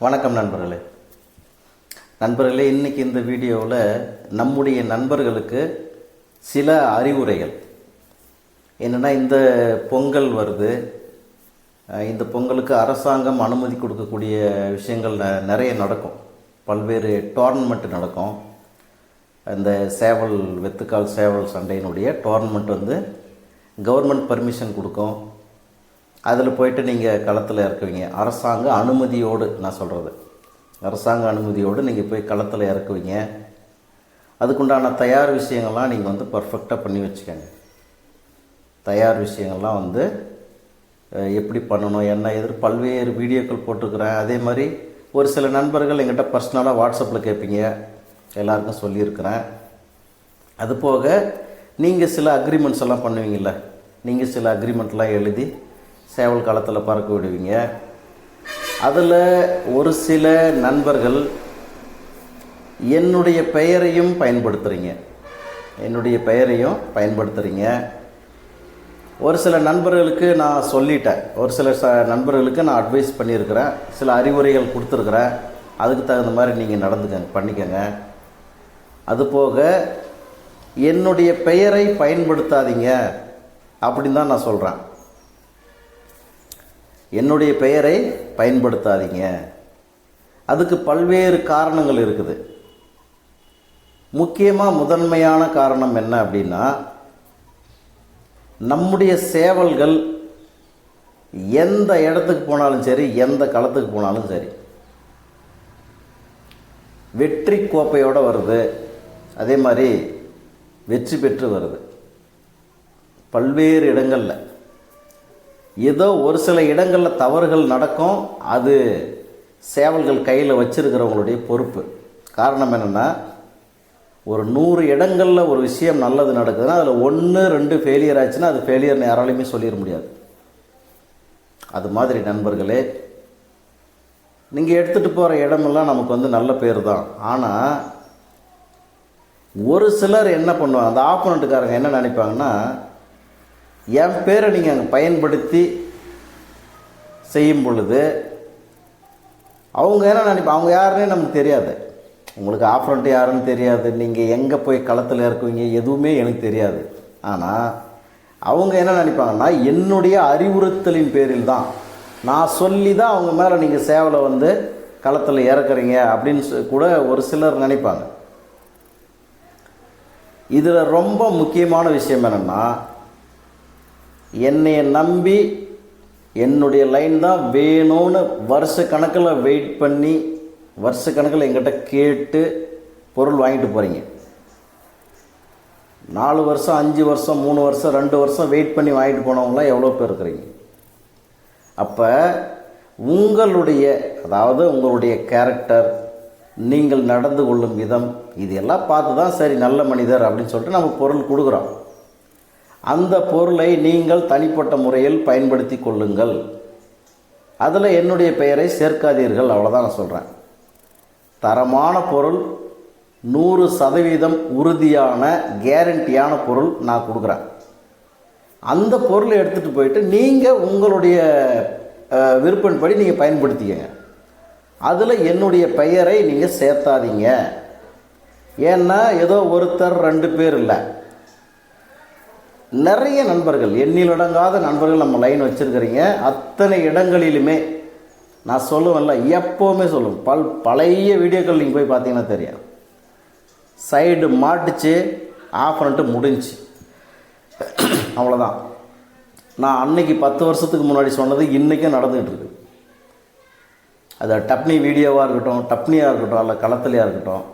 வணக்கம் நண்பர்களே. நண்பர்களே இன்னைக்கு இந்த வீடியோவில் நம்முடைய நண்பர்களுக்கு சில அறிவுரைகள். என்னென்னா இந்த பொங்கல் வருது. இந்த பொங்கலுக்கு அரசாங்கம் அனுமதி கொடுக்கக்கூடிய விஷயங்கள் ந- நிறைய நடக்கும். பல்வேறு டோர்னமெண்ட் நடக்கும். இந்த சேவல் வெத்துக்கால் சேவல் சண்டையினுடைய டோர்னமெண்ட் வந்து கவர்மெண்ட் பர்மிஷன் கொடுக்கும். அதில் போயிட்டு நீங்கள் களத்தில் இறக்குவீங்க. அரசாங்க அனுமதியோடு நான் சொல்கிறது அரசாங்க அனுமதியோடு நீங்கள் போய் களத்தில் இறக்குவீங்க. அதுக்குண்டான தயார் விஷயங்கள்லாம் நீங்கள் வந்து பர்ஃபெக்டாக பண்ணி வச்சுக்கோங்க. தயார் விஷயங்கள்லாம் வந்து எப்படி பண்ணணும் என்ன எதிர் பல்வேறு வீடியோக்கள் போட்டிருக்கிறேன். அதே மாதிரி ஒரு சில நண்பர்கள் எங்கிட்ட பர்சனலாக வாட்ஸ்அப்பில் கேட்பீங்க எல்லாருக்கும் சொல்லியிருக்கிறேன். அதுபோக நீங்கள் சில அக்ரிமெண்ட்ஸ் எல்லாம் பண்ணுவீங்கள்ல நீங்கள் சில அக்ரிமெண்ட்லாம் எழுதி சேவல் காலத்தில் பறக்க விடுவீங்க. அதில் ஒரு சில நண்பர்கள் என்னுடைய பெயரையும் பயன்படுத்துகிறீங்க என்னுடைய பெயரையும் பயன்படுத்துகிறீங்க ஒரு சில நண்பர்களுக்கு நான் சொல்லிட்டேன். ஒரு சில ச நண்பர்களுக்கு நான் அட்வைஸ் பண்ணியிருக்கிறேன். சில அறிவுரைகள் கொடுத்துருக்குறேன். அதுக்கு தகுந்த மாதிரி நீங்கள் நடந்துக்கங்க பண்ணிக்கங்க. அதுபோக என்னுடைய பெயரை பயன்படுத்தாதீங்க அப்படின்னு தான் நான் சொல்கிறேன் என்னுடைய பெயரை பயன்படுத்தாதீங்க. அதுக்கு பல்வேறு காரணங்கள் இருக்குது. முக்கியமாக முதன்மையான காரணம் என்ன அப்படின்னா நம்முடைய சேவல்கள் எந்த இடத்துக்கு போனாலும் சரி எந்த களத்துக்கு போனாலும் சரி வெற்றி கோப்பையோடு வருது. அதே மாதிரி வெற்றி பெற்று வருது. பல்வேறு இடங்களில். ஏதோ ஒரு சில இடங்களில் தவறுகள் நடக்கும் அது சேவல்கள் கையில் வச்சுருக்கிறவங்களுடைய பொறுப்பு. காரணம் என்னென்னா ஒரு நூறு இடங்களில் ஒரு விஷயம் நல்லது நடக்குதுன்னா அதில் ஒன்று ரெண்டு ஃபெயிலியர் ஆச்சுன்னா அது ஃபெயிலியர்னு யாராலையுமே சொல்லிட முடியாது. அது மாதிரி நண்பர்களே நீங்கள் எடுத்துகிட்டு போகிற இடமெல்லாம் நமக்கு வந்து நல்ல பேர் தான். ஆனால் ஒரு சிலர் என்ன பண்ணுவாங்க அந்த ஆப்போனண்ட்டுக்காரங்க என்ன நினைப்பாங்கன்னா என் பேரை நீங்கள் அங்கே பயன்படுத்தி செய்யும் பொழுது அவங்க என்ன நினைப்பாங்க அவங்க யாருன்னே நமக்கு தெரியாது. உங்களுக்கு ஆஃப்ரண்ட்டு யாருன்னு தெரியாது. நீங்கள் எங்கே போய் களத்தில் இறக்குவீங்க எதுவுமே எனக்கு தெரியாது. ஆனால் அவங்க என்ன நினைப்பாங்கன்னா என்னுடைய அறிவுறுத்தலின் பேரில் தான். நான் சொல்லி தான் அவங்க மேலே நீங்கள் சேவலை வந்து களத்தில் இறக்குறீங்க அப்படின்னு கூட ஒரு சிலர் நினைப்பாங்க. இதில் ரொம்ப முக்கியமான விஷயம் என்னென்னா என்னையை நம்பி என்னுடைய லைன் தான் வேணும்னு வருஷ கணக்கில் வெயிட் பண்ணி வருஷ கணக்கில் எங்கிட்ட கேட்டு பொருள் வாங்கிட்டு போகிறீங்க நாலு வருஷம் அஞ்சு வருஷம் மூணு வருஷம் ரெண்டு வருஷம் வெயிட் பண்ணி வாங்கிட்டு போனவங்களாம் எவ்வளோ பேர் இருக்கிறீங்க? அப்போ உங்களுடைய அதாவது உங்களுடைய கேரக்டர் நீங்கள் நடந்து கொள்ளும் விதம் இதெல்லாம் பார்த்து தான் சரி நல்ல மனிதர் அப்படின்னு சொல்லிட்டு நம்ம பொருள் கொடுக்குறோம். அந்த பொருளை நீங்கள் தனிப்பட்ட முறையில் பயன்படுத்தி கொள்ளுங்கள். அதில் என்னுடைய பெயரை சேர்க்காதீர்கள் அவ்வளோதான் நான் சொல்கிறேன் தரமான பொருள் நூறு சதவீதம் உறுதியான கேரண்டியான பொருள் நான் கொடுக்குறேன். அந்த பொருளை எடுத்துகிட்டு போயிட்டு நீங்கள் உங்களுடைய விருப்பப்படி நீங்கள் பயன்படுத்திக்கங்க. அதில் என்னுடைய பெயரை நீங்கள் சேர்த்தாதீங்க. ஏன்னா ஏதோ ஒருத்தர் ரெண்டு பேர் இல்லை. நிறைய நண்பர்கள் எண்ணிலடங்காத நண்பர்கள் நம்ம லைன் வச்சுருக்கிறீங்க. அத்தனை இடங்களிலுமே நான் சொல்லுவேன்ல எப்போவுமே சொல்லுவேன். பல் பழைய வீடியோக்கள் நீங்கள் போய் பார்த்தீங்கன்னா தெரியும். சைடு மாட்டுச்சு ஆஃப் பண்ணிட்டு முடிஞ்சுச்சு அவ்வளோதான் நான் அன்னைக்கு பத்து வருஷத்துக்கு முன்னாடி சொன்னது இன்றைக்கும் நடந்துகிட்டு இருக்கு. அது டப்னி வீடியோவாக இருக்கட்டும் டப்னியாக இருக்கட்டும் இல்லை களத்துலையாக இருக்கட்டும்.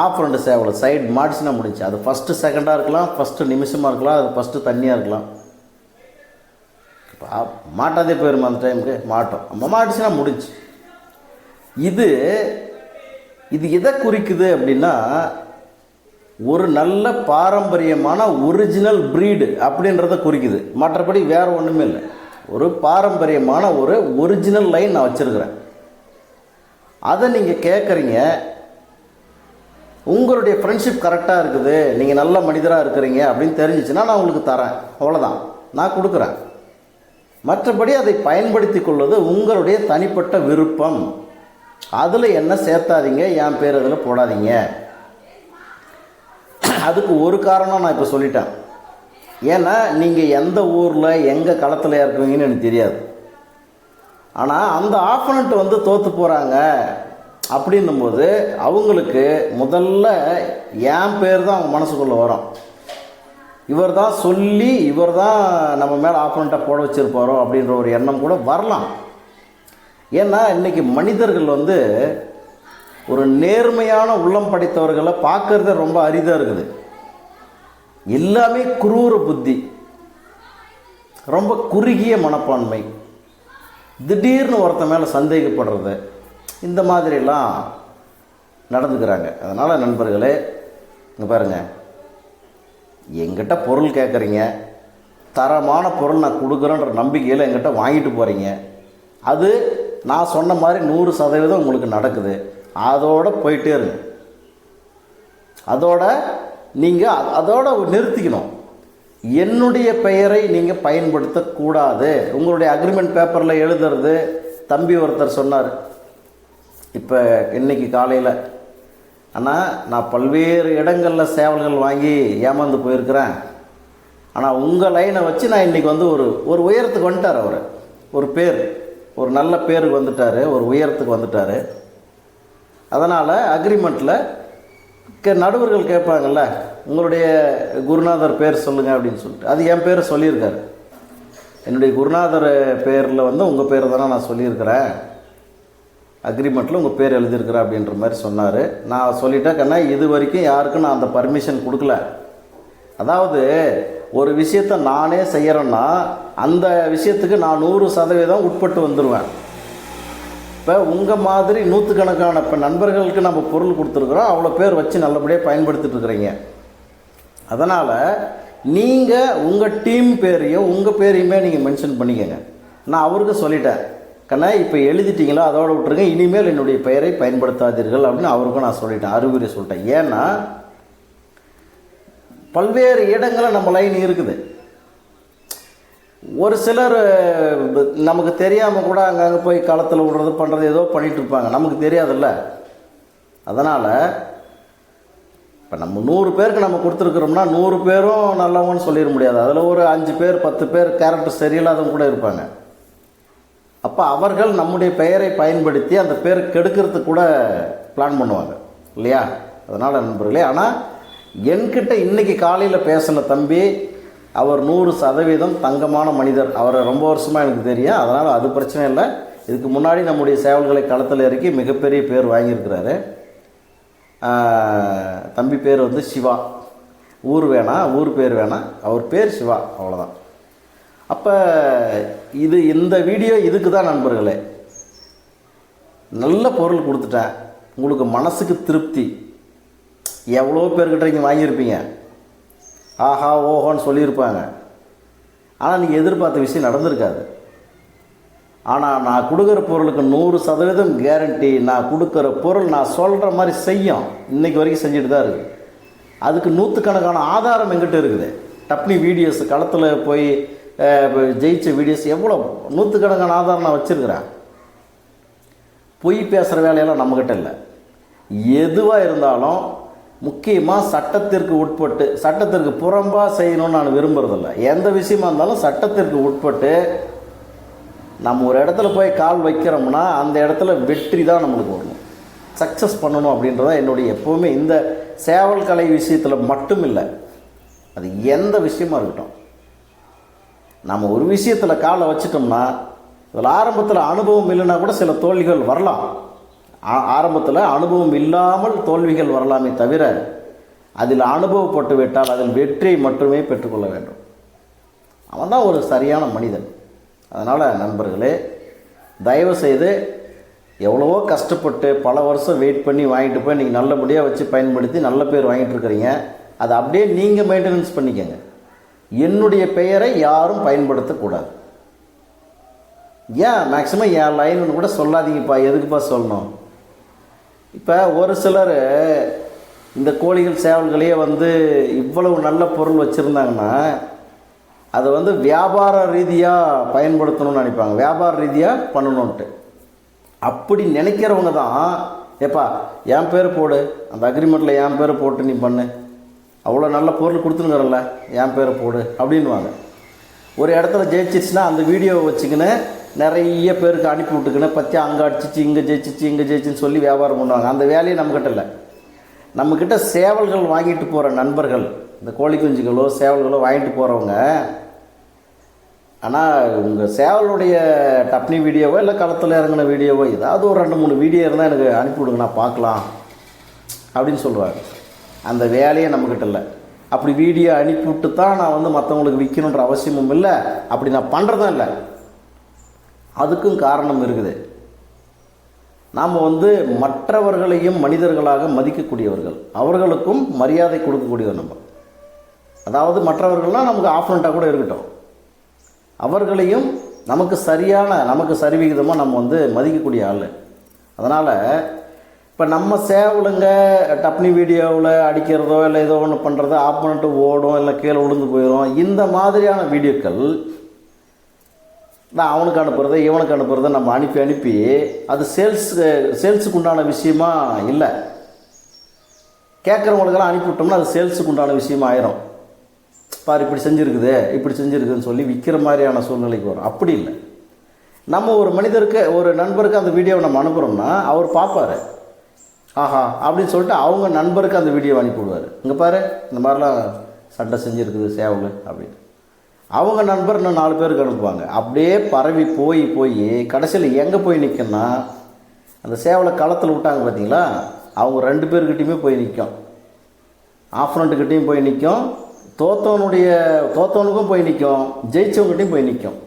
ஆஃப் ரெண்டு சேவலை சைடு மாடிச்சுனா முடிஞ்சு. அது ஃபஸ்ட்டு செகண்டாக இருக்கலாம் ஃபஸ்ட்டு நிமிஷமாக இருக்கலாம் அது ஃபஸ்ட்டு தண்ணியாக இருக்கலாம். இப்போ மாட்டாதே போயிருமா அந்த டைமுக்கு மாட்டோம். நம்ம மாட்டுச்சுன்னா முடிஞ்சு. இது இது எதை குறிக்குது அப்படின்னா ஒரு நல்ல பாரம்பரியமான ஒரிஜினல் ப்ரீடு அப்படின்றத குறிக்குது. மற்றபடி வேறு ஒன்றுமே இல்லை. ஒரு பாரம்பரியமான ஒரு ஒரிஜினல் லைன் நான் வச்சுருக்கிறேன். அதை நீங்கள் கேட்குறீங்க உங்களுடைய ஃப்ரெண்ட்ஷிப் கரெக்டாக இருக்குது நீங்கள் நல்ல மனிதராக இருக்கிறீங்க அப்படின்னு தெரிஞ்சிச்சுன்னா நான் உங்களுக்கு தரேன். அவ்வளோதான் நான் கொடுக்குறேன். மற்றபடி அதை பயன்படுத்தி கொள்வது உங்களுடைய தனிப்பட்ட விருப்பம். அதில் என்ன சேர்த்தாதீங்க என் பேர் அதில் போடாதீங்க. அதுக்கு ஒரு காரணம் நான் இப்போ சொல்லிட்டேன். ஏன்னா நீங்கள் எந்த ஊரில் எங்கே களத்தில் இருக்குவீங்கன்னு எனக்கு தெரியாது. ஆனால் அந்த ஆப்பனண்ட் வந்து தோற்று போகிறாங்க அப்படின்னும்போது அவங்களுக்கு முதல்ல என் பேர் தான் அவங்க மனசுக்குள்ளே வரும். இவர் தான் சொல்லி இவர் தான் நம்ம மேலே ஆப்பனண்ட்டாக போட வச்சுருப்பாரோ அப்படின்ற ஒரு எண்ணம் கூட வரலாம். ஏன்னா இன்றைக்கி மனிதர்கள் வந்து ஒரு நேர்மையான உள்ளம் படைத்தவர்களை பார்க்கறதே ரொம்ப அரிதாக இருக்குது. எல்லாமே குரூர புத்தி. ரொம்ப குறுகிய மனப்பான்மை. திடீர்னு ஒருத்தன் மேலே சந்தேகப்படுறது. இந்த மாதிரிலாம் நடந்துக்கிறாங்க. அதனால் நண்பர்களே இங்கே பாருங்கள் எங்கிட்ட பொருள் கேட்குறீங்க தரமான பொருள் நான் கொடுக்குறேன்ற நம்பிக்கையில் எங்கிட்ட வாங்கிட்டு போகிறீங்க அது நான் சொன்ன மாதிரி நூறு சதவீதம் உங்களுக்கு நடக்குது. அதோடு போயிட்டே இருங்க. அதோட நீங்கள் அதோட நிறுத்திக்கணும். என்னுடைய பெயரை நீங்கள் பயன்படுத்தக்கூடாது. உங்களுடைய அக்ரிமெண்ட் பேப்பரில் எழுதுறது தம்பி ஒருத்தர் சொன்னார் இப்போ இன்னைக்கு காலையில் ஆனால் நான் பல்வேறு இடங்களில் சேவல்கள் வாங்கி ஏமாந்து போயிருக்கிறேன். ஆனால் உங்கள் லைனை வச்சு நான் இன்றைக்கி வந்து ஒரு ஒரு உயரத்துக்கு வந்துட்டார் அவர். ஒரு பேர் ஒரு நல்ல பேருக்கு வந்துட்டார் ஒரு உயரத்துக்கு வந்துட்டார். அதனால் அக்ரிமெண்ட்டில் கே நடுவர்கள் கேட்பாங்கல்ல உங்களுடைய குருநாதர் பேர் சொல்லுங்கள் அப்படின்னு சொல்லிட்டு அது என் பேரை சொல்லியிருக்காரு. என்னுடைய குருநாதர் பேரில் வந்து உங்கள் பேர் தானே நான் சொல்லியிருக்கிறேன். அக்ரிமெண்ட்டில் உங்கள் பேர் எழுதியிருக்கிறேன் அப்படின்ற மாதிரி சொன்னார். நான் சொல்லிட்டேன் கண்ணா இது வரைக்கும் யாருக்கும் நான் அந்த பர்மிஷன் கொடுக்கல. அதாவது ஒரு விஷயத்தை நானே செய்கிறேன்னா அந்த விஷயத்துக்கு நான் நூறு சதவீதம் உட்பட்டு வந்துடுவேன் இப்போ உங்கள் மாதிரி நூற்றுக்கணக்கான இப்போ நண்பர்களுக்கு நம்ம பொருள் கொடுத்துருக்குறோம் அவ்வளோ பேர் வச்சு நல்லபடியாக பயன்படுத்திட்டு இருக்கிறீங்க. அதனால் நீங்கள் உங்கள் டீம் பேரையும் உங்கள் பேரையுமே நீங்கள் மென்ஷன் பண்ணிக்கங்க. நான் அவருக்கு சொல்லிட்டேன் கண்ணா இப்போ எழுதிட்டீங்களா? அதோட விட்டுருங்க. இனிமேல் என்னுடைய பெயரை பயன்படுத்தாதீர்கள் அப்படின்னு அவருக்கும் நான் சொல்லிட்டேன் அறிவுரை சொல்லிட்டேன். ஏன்னா பல்வேறு இடங்களில் நம்ம லைன் இருக்குது. ஒரு சிலர் நமக்கு தெரியாமல் கூட அங்கங்கே போய் களத்தில் விடுறது பண்ணுறது ஏதோ பண்ணிகிட்டு இருப்பாங்க. நமக்கு தெரியாதுல்ல. அதனால் இப்போ நம்ம நூறு பேருக்கு நம்ம கொடுத்துருக்குறோம்னா நூறு பேரும் நல்லவங்கன்னு சொல்லிட முடியாது. அதில் ஒரு அஞ்சு பேர் பத்து பேர் கேரக்டர் சரியில்லாதவங்க கூட இருப்பாங்க. அப்போ அவர்கள் நம்முடைய பெயரை பயன்படுத்தி அந்த பேர் கெடுக்கிறதுக்கு கூட பிளான் பண்ணுவாங்க. இல்லையா? அதனால் நண்பர்களே ஆனால் என்கிட்ட இன்னைக்கு காலையில் பேசின தம்பி அவர் நூறு சதவீதம் தங்கமான மனிதர். அவரை ரொம்ப வருஷமாக எனக்கு தெரியும். அதனால் அது பிரச்சனை இல்லை. இதுக்கு முன்னாடி நம்முடைய சேவல்களை களத்தில் இறக்கி மிகப்பெரிய பேர் வாங்கியிருக்கிறாரு. தம்பி பேர் வந்து சிவா. ஊர் வேணாம் ஊர் பேர் வேணாம். அவர் பேர் சிவா. அவ்வளோதான் அப்போ இது இந்த வீடியோ இதுக்கு தான் நண்பர்களே. நல்ல பொருள் கொடுத்துட்டேன் உங்களுக்கு மனசுக்கு திருப்தி. எவ்வளோ பேர்கிட்ட நீங்கள் வாங்கியிருப்பீங்க. ஆஹா ஓஹோன்னு சொல்லியிருப்பாங்க. ஆனால் நீங்கள் எதிர்பார்த்த விஷயம் நடந்திருக்காது. ஆனால் நான் கொடுக்குற பொருளுக்கு நூறு சதவீதம் கேரண்டி நான் கொடுக்குற பொருள் நான் சொல்கிற மாதிரி செய்யும். இன்றைக்கி வரைக்கும் செஞ்சுட்டு தான் இருக்குது அதுக்கு நூற்றுக்கணக்கான ஆதாரம் எங்கிட்ட இருக்குது. டப்னி வீடியோஸ் களத்தில் போய் அஹ், ஜெயிச்ச வீடியோஸ் எவ்வளோ நூற்றுக்கணக்கான ஆதாரம் நான் வச்சுருக்கிறேன். பொய் பேசுகிற வேலையெல்லாம் நம்மக்கிட்ட இல்லை. எதுவாக இருந்தாலும் முக்கியமாக சட்டத்திற்கு உட்பட்டு சட்டத்திற்கு புறம்பாக செய்யணும்னு நான் விரும்புறதில்ல. எந்த விஷயமா இருந்தாலும் சட்டத்திற்கு உட்பட்டு நம்ம ஒரு இடத்துல போய் கால் வைக்கிறோம்னா அந்த இடத்துல வெற்றி தான் நம்மளுக்கு வரணும். சக்ஸஸ் பண்ணணும் அப்படின்றத என்னுடைய எப்போவுமே இந்த சேவல் கலை விஷயத்தில் மட்டும் இல்லை. அது எந்த விஷயமா இருக்கட்டும். நம்ம ஒரு விஷயத்தில் காலை வச்சிட்டோம்னா இதில் ஆரம்பத்தில் அனுபவம் இல்லைன்னா கூட சில தோல்விகள் வரலாம். ஆரம்பத்தில் அனுபவம் இல்லாமல் தோல்விகள் வரலாமே தவிர அதில் அனுபவப்பட்டு விட்டால் அதில் வெற்றியை மட்டுமே பெற்றுக்கொள்ள வேண்டும். அவன் தான் ஒரு சரியான மனிதன். அதனால் நண்பர்களே தயவுசெய்து எவ்வளவோ கஷ்டப்பட்டு பல வருஷம் வெயிட் பண்ணி வாங்கிட்டு போய் நீங்கள் நல்லபடியாக வச்சு பயன்படுத்தி நல்ல பேர் வாங்கிட்டு இருக்கிறீங்க. அதை அப்படியே நீங்கள் மெயின்டெனன்ஸ் பண்ணிக்கங்க. என்னுடைய பெயரை யாரும் பயன்படுத்தக்கூடாது. ஏன்? மேக்ஸிமம் என் லைன் கூட சொல்லாதீங்கப்பா. எதுக்குப்பா சொல்லணும்? இப்போ ஒரு சிலர் இந்த கோழிகள் சேவல்களையே வந்து இவ்வளவு நல்ல பொருள் வச்சுருந்தாங்கன்னா அதை வந்து வியாபார ரீதியாக பயன்படுத்தணும்னு நினைப்பாங்க. வியாபார ரீதியாக பண்ணணுன்ட்டு அப்படி நினைக்கிறவங்க தான் ஏப்பா என் பேர் போடு. அந்த அக்ரிமெண்ட்டில் என் பேர் போட்டு நீ பண்ணு. அவ்வளோ நல்ல பொருள் கொடுத்துருக்குறல்ல என் பேரை போடு அப்படின்வாங்க ஒரு இடத்துல ஜெயிச்சிச்சுன்னா அந்த வீடியோவை வச்சுக்கின்னு நிறைய பேருக்கு அனுப்பி விட்டுக்கின்னு பற்றி அங்கே அடிச்சிச்சு இங்கே ஜெயிச்சிச்சு இங்கே ஜெயிச்சின்னு சொல்லி வியாபாரம் பண்ணுவாங்க. அந்த வேலையை நம்மக்கிட்ட இல்லை. நம்மக்கிட்ட சேவல்கள் வாங்கிட்டு போகிற நண்பர்கள் இந்த கோழி குஞ்சுகளோ சேவல்களோ வாங்கிட்டு போகிறவங்க ஆனால் உங்கள் சேவலுடைய டப்னி வீடியோவோ இல்லை களத்தில் இறங்கின வீடியோவோ ஏதாவது ஒரு ரெண்டு மூணு வீடியோ இருந்தால் எனக்கு அனுப்பி விடுங்க நான் பார்க்கலாம் அப்படின்னு சொல்லுவாங்க அந்த வேலையே நம்மக்கிட்ட இல்லை. அப்படி வீடியோ அனுப்பிவிட்டு தான் நான் வந்து மற்றவங்களுக்கு விற்கணுன்ற அவசியமும் இல்லை. அப்படி நான் பண்ணுறதும் இல்லை. அதுக்கும் காரணம் இருக்குது. நாம் வந்து மற்றவர்களையும் மனிதர்களாக மதிக்கக்கூடியவர்கள். அவர்களுக்கும் மரியாதை கொடுக்கக்கூடியவர் நம்ம. அதாவது மற்றவர்கள்லாம் நமக்கு ஆஃப்ரண்ட்டாக கூட இருக்கட்டும். அவர்களையும் நமக்கு சரியான நமக்கு சரிவிகிதமாக நம்ம வந்து மதிக்கக்கூடிய ஆள். அதனால் இப்போ நம்ம சேவலுங்க டப்னி வீடியோவில் அடிக்கிறதோ இல்லை ஏதோ ஒன்று பண்ணுறதோ ஆஃப் ஓடும் இல்லை கீழே விழுந்து போயிடும் இந்த மாதிரியான வீடியோக்கள் நான் அவனுக்கு அனுப்புறது இவனுக்கு அனுப்புகிறத நம்ம அனுப்பி அனுப்பி அது சேல்ஸுக்கு சேல்ஸுக்கு உண்டான விஷயமா இல்லை. கேட்குறவங்களுக்கெல்லாம் அனுப்பி விட்டோம்னா அது சேல்ஸுக்கு உண்டான விஷயமா ஆயிரும். பாரு இப்படி செஞ்சுருக்குது இப்படி செஞ்சுருக்குதுன்னு சொல்லி விற்கிற மாதிரியான சூழ்நிலைக்கு வரும். அப்படி இல்லை. நம்ம ஒரு மனிதருக்கு ஒரு நண்பருக்கு அந்த வீடியோவை நம்ம அனுப்புகிறோம்னா அவர் பார்ப்பார் ஆஹா அப்படின்னு சொல்லிட்டு அவங்க நண்பருக்கு அந்த வீடியோ அனுப்பி விடுவார். இங்கே பாரு இந்த மாதிரிலாம் சண்டை செஞ்சுருக்குது சேவல் அப்படின்னு. அவங்க நண்பர் இன்னும் நாலு பேருக்கு அனுப்புவாங்க. அப்படியே பரவி போய் போய் கடைசியில் எங்கே போய் நிற்கும்னா அந்த சேவலை களத்தில் விட்டாங்க பார்த்தீங்களா அவங்க ரெண்டு பேர்கிட்டையுமே போய் நிற்கும் ஆஃப்ரண்ட்டுக்கிட்டையும் போய் நிற்கும் தோத்தவனுடைய தோத்தவனுக்கும் போய் நிற்கும் ஜெயிச்சவங்ககிட்டையும் போய் நிற்கும்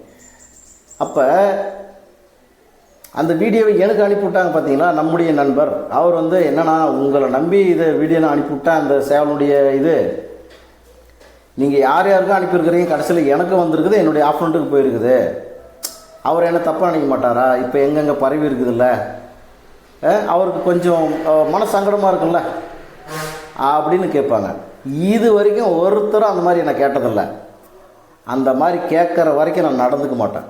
அப்போ அந்த வீடியோவை எனக்கு அனுப்பிவிட்டாங்க பார்த்தீங்களா? நம்முடைய நண்பர். அவர் வந்து என்னன்னா உங்களை நம்பி இதை வீடியோ நான் அனுப்பிவிட்டேன் அந்த சேவலுடைய இது. நீங்கள் யார் யாருக்கும் அனுப்பியிருக்கிறீங்க? கடைசியில் எனக்கு வந்திருக்குது என்னுடைய ஆஃப்ரண்ட்டுக்கு போயிருக்குது. அவர் என்ன தப்பாக நினைக்க மாட்டாரா? இப்போ எங்கெங்கே பரவி இருக்குதுல்ல? அவருக்கு கொஞ்சம் மனசங்கடமாக மன சங்கடமாக இருக்குல்ல? அப்படின்னு கேட்பாங்க. இது வரைக்கும் ஒருத்தரும் அந்த மாதிரி நான் கேட்டதில்லை. அந்த மாதிரி கேட்குற வரைக்கும் நான் நடந்துக்க மாட்டேன்.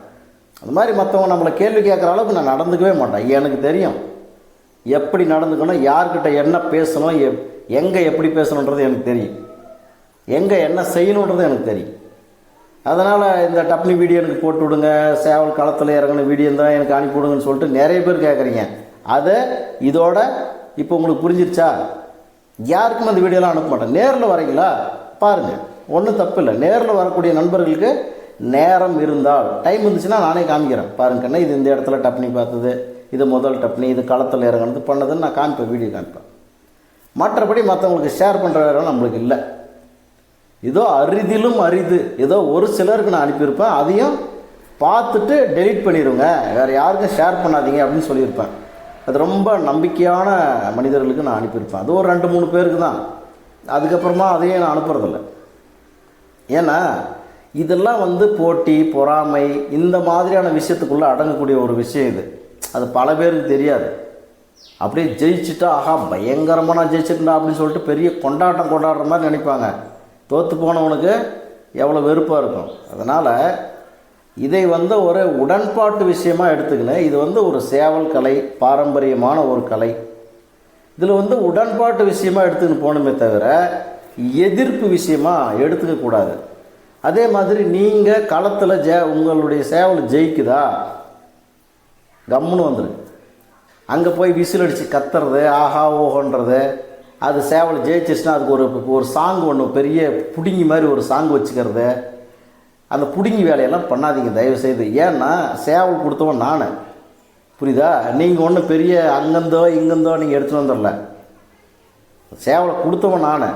அந்த மாதிரி மற்றவங்க நம்மளை கேள்வி கேட்குற அளவுக்கு நான் நடந்துக்கவே மாட்டேன். எனக்கு தெரியும். எப்படி நடந்துக்கணும் யார்கிட்ட என்ன பேசணும் எப் எங்கே எப்படி பேசணுன்றது எனக்கு தெரியும். எங்கே என்ன செய்யணுன்றது எனக்கு தெரியும். அதனால் இந்த டப்னி வீடியோ எனக்கு போட்டு விடுங்க சேவல் களத்தில் இறங்கின வீடியோ தான் எனக்கு அனுப்பி விடுங்கன்னு சொல்லிட்டு நிறைய பேர் கேட்குறீங்க. அதை இதோட இப்போ உங்களுக்கு புரிஞ்சிருச்சா? யாருக்கும் அந்த வீடியோலாம் அனுப்ப மாட்டேன். நேரில் வரீங்களா? பாருங்கள் ஒன்றும் தப்பு இல்லை. நேரில் வரக்கூடிய நண்பர்களுக்கு நேரம் இருந்தால். டைம் இருந்துச்சுன்னா நானே காமிக்கிறேன். பாருங்க கண்ணா இது இந்த இடத்துல டப்னி பார்த்தது இது முதல் டப்னி இது களத்தில் இறங்கினது பண்ணதுன்னு நான் காமிப்பேன் வீடியோ காமிப்பேன். மற்றபடி மற்றவங்களுக்கு ஷேர் பண்ணுற வேலை நம்மளுக்கு இல்லை. ஏதோ அரிதிலும் அரிது. ஏதோ ஒரு சிலருக்கு நான் அனுப்பியிருப்பேன் அதையும் பார்த்துட்டு டெலீட் பண்ணிடுங்க. வேறு யாருக்கும் ஷேர் பண்ணாதீங்க அப்படின்னு சொல்லியிருப்பேன். அது ரொம்ப நம்பிக்கையான மனிதர்களுக்கு நான் அனுப்பியிருப்பேன். அது ஒரு ரெண்டு மூணு பேருக்கு தான். அதுக்கப்புறமா அதையும் நான் அனுப்புறதில்ல. ஏன்னா இதெல்லாம் வந்து போட்டி பொறாமை இந்த மாதிரியான விஷயத்துக்குள்ளே அடங்கக்கூடிய ஒரு விஷயம் இது. அது பல பேருக்கு தெரியாது. அப்படியே ஜெயிச்சுட்டா ஆஹா பயங்கரமாக நான் ஜெயிச்சிட்டா அப்படின்னு சொல்லிட்டு பெரிய கொண்டாட்டம் கொண்டாடுற மாதிரி நினைப்பாங்க. தோற்று போனவனுக்கு எவ்வளோ வெறுப்பாக இருக்கும். அதனால் இதை வந்து ஒரு உடன்பாட்டு விஷயமாக எடுத்துக்கினேன் இது வந்து ஒரு சேவல் கலை பாரம்பரியமான ஒரு கலை. இதில் வந்து உடன்பாட்டு விஷயமா எடுத்துக்கின்னு போகணுமே தவிர எதிர்ப்பு விஷயமா எடுத்துக்கக்கூடாது. அதே மாதிரி நீங்கள் களத்தில் ஜெ உங்களுடைய சேவல் ஜெயிக்குதா? கம்முன்னு வந்துடுங்க அங்கே போய் விசில் அடித்து கத்துறது ஆஹா ஓஹோன்றது அது சேவல் ஜெயிச்சிச்சுன்னா அதுக்கு ஒரு ஒரு சாங் ஒன்று பெரிய புடுங்கி மாதிரி ஒரு சாங் வச்சுக்கிறது. அந்த புடுங்கி வேலையெல்லாம் பண்ணாதீங்க தயவு செய்து ஏன்னா சேவல் கொடுத்தவன் நான். புரியுதா? நீங்கள் ஒன்றும் பெரிய அங்கந்தோ இங்கேருந்தோ நீங்கள் எடுத்துகிட்டு வந்துடல சேவலை கொடுத்தவன் நான்.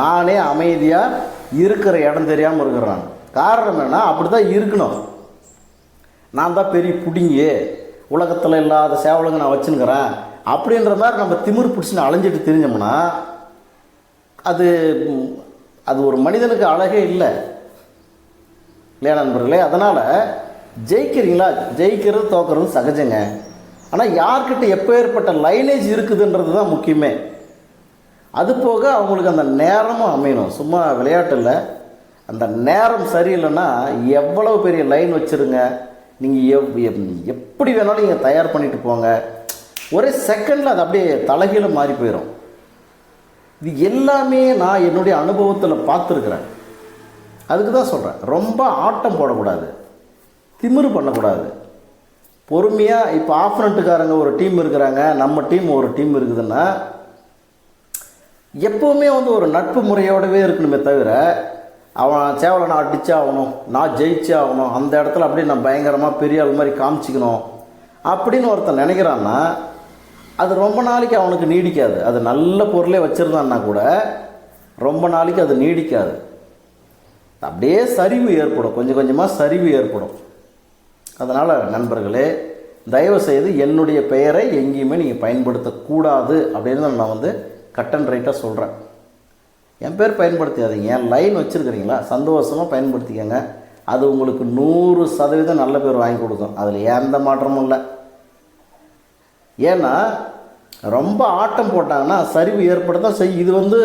நானே அமைதியாக இருக்கிற இடம் தெரியாமல் இருக்கிறேன். காரணம் என்ன அப்படி தான் இருக்கணும். நான் தான் பெரிய புடிங்கி உலகத்தில் இல்லாத சேவலுங்க நான் வச்சுன்னுக்கிறேன். அப்படின்ற மாதிரி நம்ம திமிர் பிடிச்சின்னு அலைஞ்சிட்டு தெரிஞ்சோம்னா அது அது ஒரு மனிதனுக்கு அழகே இல்லை. இல்லையா நண்பர்களே? அதனால் ஜெயிக்கிறீங்களா? ஜெயிக்கிறது தோக்கிறது சகஜங்க. ஆனால் யார்கிட்ட எப்பேற்பட்ட லைனேஜ் இருக்குதுன்றது தான் முக்கியமே. அது போக அவங்களுக்கு அந்த நேரமும் அமையணும். சும்மா விளையாட்டு இல்லை அந்த நேரம் சரியில்லைன்னா எவ்வளவு பெரிய லைன் வச்சுருங்க. நீங்கள் எவ் எப்படி வேணாலும் நீங்கள் தயார் பண்ணிட்டு போங்க. ஒரே செகண்டில் அது அப்படியே தலைகீழ மாறி போயிடும் இது எல்லாமே நான் என்னுடைய அனுபவத்தில் பார்த்துருக்குறேன். அதுக்கு தான் சொல்கிறேன் ரொம்ப ஆட்டம் போடக்கூடாது. திமிரு பண்ணக்கூடாது. பொறுமையாக இப்போ ஆஃப்ரண்ட்டுக்காரங்க ஒரு டீம் இருக்கிறாங்க நம்ம டீம் ஒரு டீம் இருக்குதுன்னா எப்போவுமே வந்து ஒரு நட்பு முறையோடவே இருக்கணுமே தவிர அவன் சேவலை நான் அடித்தே ஆகணும் நான் ஜெயிச்சே ஆகணும் அந்த இடத்துல அப்படியே நான் பயங்கரமாக பெரிய ஆள் மாதிரி காமிச்சிக்கணும் அப்படின்னு ஒருத்தன் நினைக்கிறான்னா அது ரொம்ப நாளைக்கு அவனுக்கு நீடிக்காது. அது நல்ல பொருளே வச்சுருந்தான்னா கூட ரொம்ப நாளைக்கு அது நீடிக்காது. அப்படியே சரிவு ஏற்படும். கொஞ்சம் கொஞ்சமாக சரிவு ஏற்படும். அதனால் நண்பர்களே தயவு செய்து என்னுடைய பெயரை எங்கேயுமே நீங்கள் பயன்படுத்தக்கூடாது அப்படின்னு நான் வந்து கட் அண்ட் ரைட்டாக சொல்கிறேன் என் பேர் பயன்படுத்தாதீங்க என் லைன் வச்சுருக்கிறீங்களா? சந்தோஷமாக பயன்படுத்திக்கங்க. அது உங்களுக்கு நூறு சதவீதம் நல்ல பேர் வாங்கி கொடுக்கும். அதில் எந்த மாற்றமும் இல்லை. ஏன்னா ரொம்ப ஆட்டம் போட்டாங்கன்னா சரிவு ஏற்பட தான் செய் இது வந்து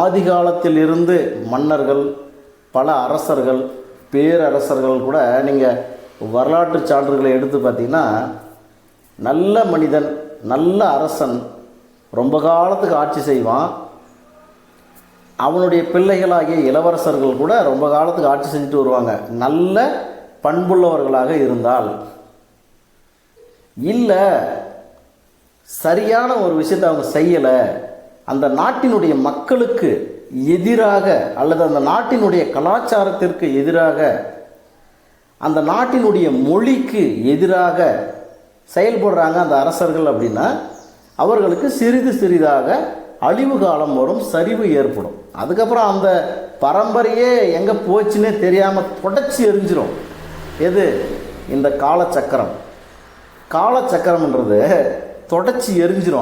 ஆதி காலத்திலிருந்து மன்னர்கள் பல அரசர்கள் பேரரசர்கள் கூட நீங்கள் வரலாற்று சான்றுகளை எடுத்து பார்த்தீங்கன்னா நல்ல மனிதன் நல்ல அரசன் ரொம்ப காலத்துக்கு ஆட்சி செய்வான். அவனுடைய பிள்ளைகளாகிய இளவரசர்கள் கூட ரொம்ப காலத்துக்கு ஆட்சி செஞ்சுட்டு வருவாங்க. நல்ல பண்புள்ளவர்களாக இருந்தால். இல்லை சரியான ஒரு விஷயத்தை அவங்க செய்யலை. அந்த நாட்டினுடைய மக்களுக்கு எதிராக அல்லது அந்த நாட்டினுடைய கலாச்சாரத்திற்கு எதிராக அந்த நாட்டினுடைய மொழிக்கு எதிராக செயல்படுறாங்க அந்த அரசர்கள் அப்படின்னா அவர்களுக்கு சிறிது சிறிதாக அழிவு காலம் வரும் சரிவு ஏற்படும். அதுக்கப்புறம் அந்த பரம்பரையே எங்கே போச்சுன்னே தெரியாமல் தொடச்சி எரிஞ்சிடும் எது? இந்த காலச்சக்கரம். காலச்சக்கரம்ன்றது தொடச்சி எரிஞ்சிடும்